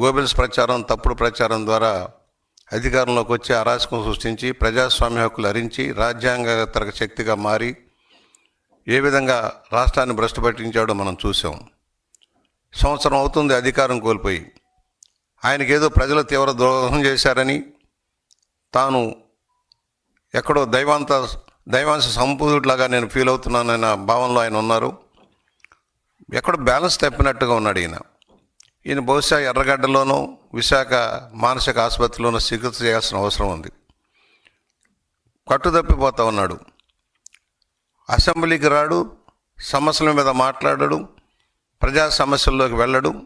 Goebbels ప్రచారం తప్పుడు ప్రచారం ద్వారా అధికారంలోకి వచ్చి అరాచకం సృష్టించి ప్రజాస్వామ్య హక్కులు హరించి రాజ్యాంగ శక్తిగా మారి ఏ విధంగా రాష్ట్రాన్ని భ్రష్టు పట్టించాడో మనం చూసాం సంవత్సరం అవుతుంది అధికారం కోల్పోయి. ఆయనకి ఏదో ప్రజలు తీవ్ర ద్రోహం చేశారని తాను ఎక్కడో దైవాంత దైవాంశ సంపూర్ణలాగా నేను ఫీల్ అవుతున్నానన్న భావనలో ఆయన ఉన్నారు. ఎక్కడో బ్యాలెన్స్ తప్పినట్టుగా ఉన్నాడు ఈయన. ఈయన బహుశా ఎర్రగడ్డలోనూ విశాఖ మానసిక ఆసుపత్రిలోనూ చికిత్స చేయాల్సిన అవసరం ఉంది. కట్టుదప్పిపోతా ఉన్నాడు. అసెంబ్లీకి రాడు సమస్యల మీద మాట్లాడడు ప్రజా సమస్యల్లోకి వెళ్ళడు.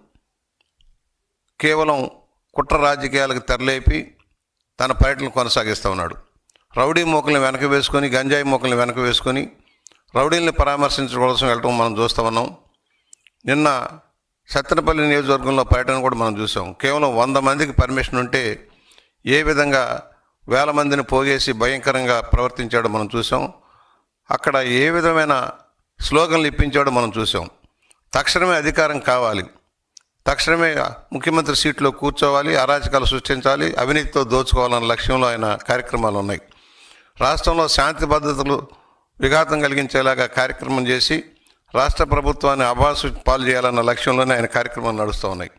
కేవలం కుట్ర రాజకీయాలకు తెరలేపి తన పర్యటన కొనసాగిస్తూ ఉన్నాడు. రౌడీ మోకల్ని వెనక వేసుకొని గంజాయి మోకల్ని వెనక వేసుకొని రౌడీల్ని పరామర్శించడం కోసం వెళ్ళటం మనం చూస్తూ ఉన్నాం. నిన్న సత్తెనపల్లి నియోజకవర్గంలో పర్యటన కూడా మనం చూసాం. కేవలం వంద మందికి పర్మిషన్ ఉంటే ఏ విధంగా వేల మందిని పోగేసి భయంకరంగా ప్రవర్తించాడో మనం చూసాం. అక్కడ ఏ విధమైన స్లోగన్లు ఇప్పించాడో మనం చూసాం. తక్షణమే అధికారం కావాలి. తక్షణమే ముఖ్యమంత్రి సీట్లో కూర్చోవాలి అరాచకాలు సృష్టించాలి అవినీతితో దోచుకోవాలన్న లక్ష్యంలో ఆయన కార్యక్రమాలు ఉన్నాయి. రాష్ట్రంలో శాంతి భద్రతలు విఘాతం కలిగించేలాగా కార్యక్రమం చేసి రాష్ట్ర ప్రభుత్వాన్ని అభాసు పాలు చేయాలన్న లక్ష్యంలోనే ఆయన కార్యక్రమాలు నడుస్తూ ఉన్నాయి.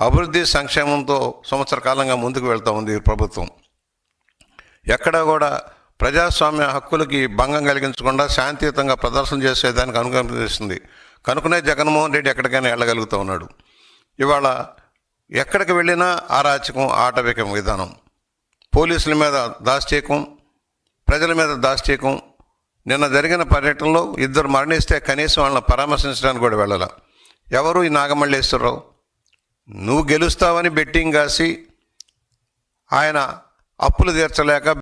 అభివృద్ధి సంక్షేమంతో సంవత్సర కాలంగా ముందుకు వెళ్తూ ఉంది ప్రభుత్వం. ఎక్కడా కూడా ప్రజాస్వామ్య హక్కులకి భంగం కలిగించకుండా శాంతియుతంగా ప్రదర్శన చేసేదానికి అనుగమిస్తుంది కనుకనే జగన్మోహన్ రెడ్డి ఎక్కడికైనా వెళ్ళగలుగుతూ ఉన్నాడు. ఇవాళ ఎక్కడికి వెళ్ళినా ఆరాచకం ఆటవికం విధానం. పోలీసుల మీద దాష్టీకం ప్రజల మీద దాష్టీకం నిన్న జరిగిన పర్యటనలో ఇద్దరు మరణిస్తే కనీసం వాళ్ళని పరామర్శించడానికి కూడా వెళ్ళాల. ఎవరు ఈ నాగమల్లేశ్వరరావు? నువ్వు గెలుస్తావని బెట్టింగ్ కాసి ఆయన అప్పులు తీర్చలేక